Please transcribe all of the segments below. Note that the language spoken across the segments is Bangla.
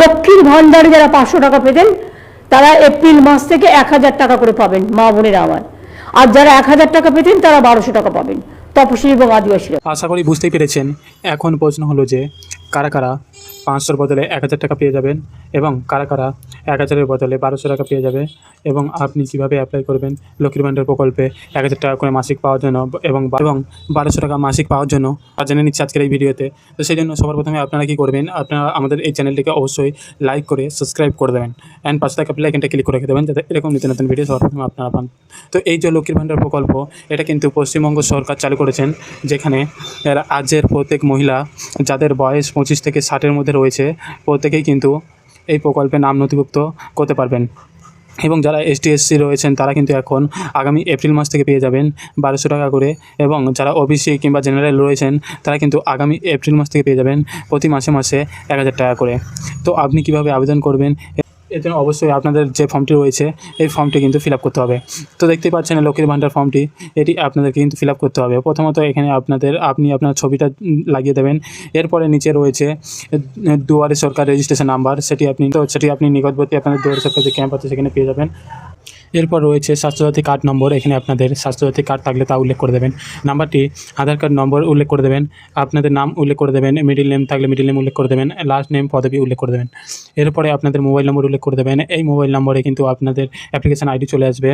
লক্ষ্মীর ভাণ্ডারে যারা পাঁচশো টাকা পেতেন, তারা এপ্রিল মাস থেকে এক হাজার টাকা করে পাবেন মা বোনের আমার। আর যারা এক হাজার টাকা পেতেন, তারা বারোশো টাকা পাবেন। তপশিলি এবং আদিবাসীরা। আশা করি বুঝতেই পেরেছেন। এখন প্রশ্ন হলো যে কারা কারা পাঁচশোর বদলে এক হাজার টাকা পেয়ে যাবেন এবং কারা কারা এক হাজারের বদলে বারোশো টাকা পেয়ে যাবে এবং আপনি কীভাবে অ্যাপ্লাই করবেন লক্ষ্মীর ভাণ্ডার প্রকল্পে এক হাজার টাকা করে মাসিক পাওয়ার জন্য এবং এবং বারোশো টাকা মাসিক পাওয়ার জন্য আর জেনে নিচ্ছে আজকের এই ভিডিওতে। তো সেই জন্য সবার প্রথমে আপনারা কী করবেন, আপনারা আমাদের এই চ্যানেলটিকে অবশ্যই লাইক করে সাবস্ক্রাইব করে দেবেন। অ্যান্ড পাশে থাকা প্লেকেনটা ক্লিক করে রেখে দেবেন, যাতে এরকম নিত্য নতুন ভিডিও সবার প্রথমে আপনারা পান। তো এই যে লক্ষ্মীর ভাণ্ডার প্রকল্প, এটা কিন্তু পশ্চিমবঙ্গ সরকার চালু করেছেন, যেখানে আজের প্রত্যেক মহিলা, যাদের বয়স পঁচিশ থেকে ষাটের মধ্যে রয়েছে, প্রত্যেকেই কিন্তু এই প্রকল্পে নাম নথিভুক্ত করতে পারবেন। এবং যারা এসটিএসসি রয়েছেন, তারা কিন্তু এখন আগামী এপ্রিল মাস থেকে পেয়ে যাবেন বারোশো টাকা করে। এবং যারা ওবিসি কিংবা জেনারেল রয়েছেন, তারা কিন্তু আগামী এপ্রিল মাস থেকে পেয়ে যাবেন প্রতি মাসে মাসে এক হাজার টাকা করে। তো আপনি কীভাবে আবেদন করবেন? এর জন্য অবশ্যই আপনাদের যে ফর্মটি রয়েছে, এই ফর্মটি কিন্তু ফিল করতে হবে। তো দেখতেই পাচ্ছেন লক্ষ্মীর ভাণ্ডার ফর্মটি এটি আপনাদেরকে কিন্তু ফিল করতে হবে। প্রথমত এখানে আপনাদের, আপনি আপনার ছবিটা লাগিয়ে দেবেন। এরপরে নিচে রয়েছে দুয়ারে সরকার রেজিস্ট্রেশন নাম্বার সেটি আপনি সেটি আপনি নিকটবর্তী আপনাদের দুয়ারে সরকার যে ক্যাম্প আছে, সেখানে পেয়ে যাবেন। এরপর রয়েছে স্বাস্থ্যসাথী কার্ড নম্বর। এখানে আপনাদের স্বাস্থ্যসাথী কার্ড থাকলে তা উল্লেখ করে দেবেন। নাম্বারটি আধার কার্ড নম্বর উল্লেখ করে দেবেন। আপনাদের নাম উল্লেখ করে দেবেন। মিডিল নেম থাকলে মিডিল নেম উল্লেখ করে দেবেন। লাস্ট নেম পদবি উল্লেখ করে দেবেন। এরপরে আপনাদের মোবাইল নম্বর উল্লেখ করে দেবেন। এই মোবাইল নম্বরে কিন্তু আপনাদের অ্যাপ্লিকেশন আইডি চলে আসবে,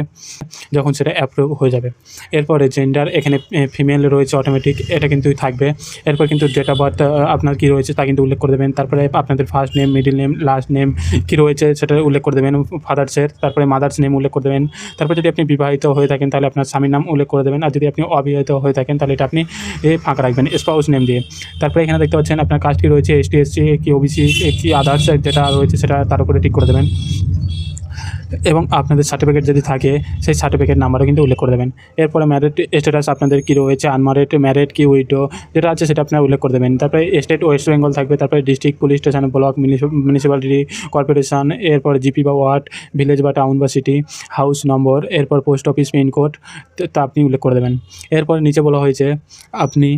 যখন সেটা অ্যাপ্রুভ হয়ে যাবে। এরপরে জেন্ডার এখানে ফিমেল রয়েছে অটোমেটিক এটা কিন্তু থাকবে। এরপর কিন্তু ডেট অফ বার্থ আপনার কী রয়েছে তা কিন্তু উল্লেখ করে দেবেন। তারপরে আপনাদের first name middle name last name কী রয়েছে সেটা উল্লেখ করে দেবেন। ফাদার্সের তারপরে মাদার্স নেম উল্লেখ করে দেবেন। তারপর যদি আপনি বিবাহিত হয়ে থাকেন, তাহলে আপনার স্বামীর নাম উল্লেখ করে দেবেন। আর যদি আপনি অবিবাহিত হয়ে থাকেন, তাহলে এটা আপনি ফাঁকা রাখবেন স্পাউস নেম দিয়ে। তারপরে এখানে দেখতে পাচ্ছেন, আপনার কাজটি রয়েছে এসটি এসসি কি ওবিসি কি আদার্স যেটা রয়েছে, সেটা তার উপরে ঠিক করে দেবেন। এবং আপনাদের সার্টিফিকেট যদি থাকে, সেই সার্টিফিকেট নাম্বারও কিন্তু উল্লেখ করে দেবেন। এরপরে ম্যারিড স্ট্যাটাস আপনাদের কী রয়েছে আনম্যারিড ম্যারিড কি উইডো যেটা আছে সেটা আপনারা উল্লেখ করে দেবেন। তারপরে স্টেট ওয়েস্ট বেঙ্গল থাকবে, তারপরে district police station block municipality corporation এরপর জিপি বা ওয়ার্ড ভিলেজ বা টাউন বা সিটি হাউস নম্বর এরপর পোস্ট অফিস পিনকোড তা আপনি উল্লেখ করে দেবেন। এরপর নিচে বলা হয়েছে, আপনি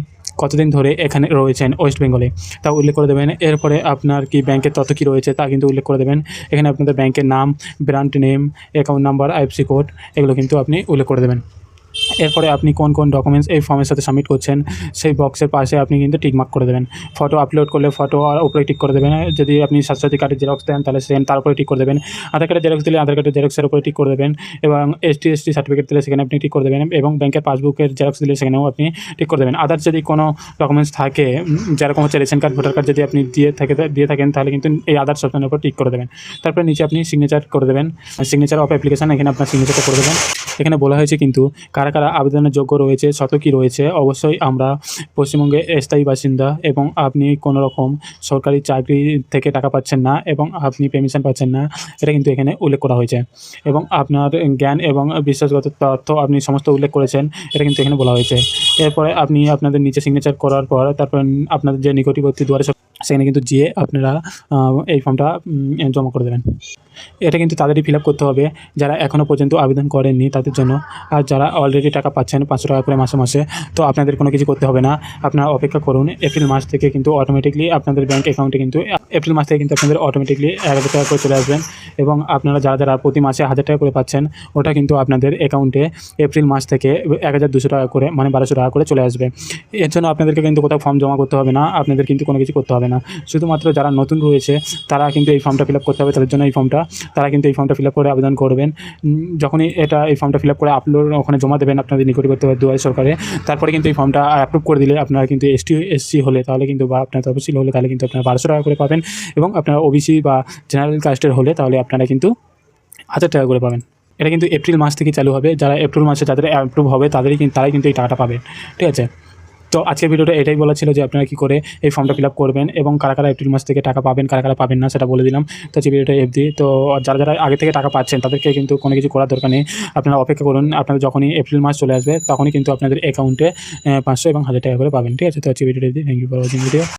কতদিন ধরে এখানে রয়েছেন ওয়েস্ট বেঙ্গলে? তা উল্লেখ করে দেবেন। এরপরে আপনার কি ব্যাংকের তথ্য কী রয়েছে তা কিন্তু উল্লেখ করে দেবেন। এখানে আপনাদের ব্যাংকের নাম brand name account number IFSC code এগুলো কিন্তু আপনি উল্লেখ করে দেবেন। এরপরে আপনি কোন কোন ডকুমেন্টস এই ফর্মের সাথে সাবমিট করছেন, সেই বক্সের পাশে আপনি কিন্তু টিকমার্ক করে দেবেন। ফটো আপলোড করলে ফটো আর উপরে টিক করে দেবেন। যদি আপনি স্বাস্থ্যসাথী কার্ডের জেরক্স দেন, তাহলে সেম তার উপরে টিক করে দেবেন। আধার কার্ডের জেরক্স দিলে আধার কার্ডের জেরক্সের উপরে টিক করে দেবেন এবং এসটি এসটি সার্টিফিকেট দিলে সেখানে আপনি টিক করে দেবেন এবং ব্যাংকের পাসবুকের জেরক্স দিলে সেখানেও আপনি টিক করে দেবেন। আদার যদি কোনো ডকুমেন্টস থাকে যেরকম হচ্ছে রেশন কার্ড ভোটার কার্ড যদি আপনি দিয়ে থাকে, দিয়ে থাকেন, তাহলে কিন্তু এই আদার অপশনের উপর টিক করে দেবেন। তারপরে নিচে আপনি সিগনেচার করে দেবেন। সিগনেচার অফ অ্যাপ্লিকেশান এখানে আপনার সিগনেচারটা করে দেবেন। এখানে বলা হয়েছে কিন্তু কারা কারা আবেদনের যোগ্য রয়েছে শত কী রয়েছে, অবশ্যই আমরা পশ্চিমবঙ্গে স্থায়ী বাসিন্দা এবং আপনি কোনো রকম সরকারি চাকরি থেকে টাকা পাচ্ছেন না এবং আপনি পেমিশন পাচ্ছেন না, এটা কিন্তু এখানে উল্লেখ করা হয়েছে। এবং আপনার জ্ঞান এবং বিশ্বাসগত তথ্য আপনি সমস্ত উল্লেখ করেছেন, এটা কিন্তু এখানে বলা হয়েছে। এরপরে আপনি আপনাদের নিচে সিগনেচার করার পর তারপর আপনাদের যে নিকটবর্তী দুয়ারে সেখানে কিন্তু গিয়ে আপনারা এই ফর্মটা জমা করে দেবেন। এটা কিন্তু তাদেরই ফিল করতে হবে। যারা এখনও পর্যন্ত আবেদন করেননি তাদের জন্য। আর যারা অলরেডি টাকা পাচ্ছেন পাঁচশো টাকা করে মাসে মাসে, তো আপনাদের কোনো কিছু করতে হবে না। আপনারা অপেক্ষা করুন এপ্রিল মাস থেকে কিন্তু অটোমেটিকলি আপনাদের ব্যাঙ্ক অ্যাকাউন্টে কিন্তু এপ্রিল মাস থেকে কিন্তু আপনাদের অটোমেটিকলি এক হাজার টাকা করে চলে আসবেন। এবং আপনারা যারা যারা প্রতি মাসে হাজার টাকা করে পাচ্ছেন, ওটা কিন্তু আপনাদের অ্যাকাউন্টে এপ্রিল মাস থেকে এক হাজার দুশো টাকা করে মানে বারোশো টাকা করে চলে আসবে। এর জন্য আপনাদেরকে কিন্তু কোথাও ফর্ম জমা করতে হবে না, আপনাদের কিন্তু কোনো কিছু করতে হবে না। শুধুমাত্র যারা নতুন রয়েছে, তারা কিন্তু এই ফর্মটা ফিল করতে হবে, তাদের জন্য এই ফর্মটা তারা কিন্তু এই ফর্মটা ফিল আপ করে আবেদন করবেন। যখনই এটা এই ফর্মটা ফিল আপ করে আপলোড ওখানে জমা দেবেন আপনাদের নিকটবর্তী দুয়ারে সরকারে। তারপরে কিন্তু এই ফর্মটা অ্যাপ্রুভ করে দিলে আপনারা কিন্তু এসটি এসসি হলে তাহলে কিন্তু বা আপনার তফসিল হলে তাহলে কিন্তু আপনারা বারোশো টাকা করে পাবেন এবং আপনারা ওবিসি বা জেনারেল কাস্টের হলে তাহলে আপনারা কিন্তু হাজার টাকা করে পাবেন। এটা কিন্তু এপ্রিল মাস থেকে চালু হবে। যারা এপ্রিল মাসে যাদের অ্যাপ্রুভ হবে তাদেরই কিন্তু, তারাই কিন্তু এই টাকাটা পাবে। ঠিক আছে? তো আজকের ভিডিওটা এটাই বলা ছিল যে আপনারা কি করে এই ফর্মটা ফিল করবেন এবং কারা কারা এপ্রিল মাস থেকে টাকা পাবেন, কারা কারা পাবেন না সেটা বলে দিলাম। তো আজকে ভিডিওটা এফদি তো যারা যারা আগে থেকে টাকা পাচ্ছেন, তাদেরকে কিন্তু কোনো কিছু করার দরকার নেই। আপনারা অপেক্ষা করুন, আপনারা যখনই এপ্রিল মাস চলে আসবে, তখনই কিন্তু আপনাদের অ্যাকাউন্টে পাঁচশো এবং হাজার টাকা করে পাবেন। ঠিক আছে? তো আজকে ভিডিওটা thank you for watching video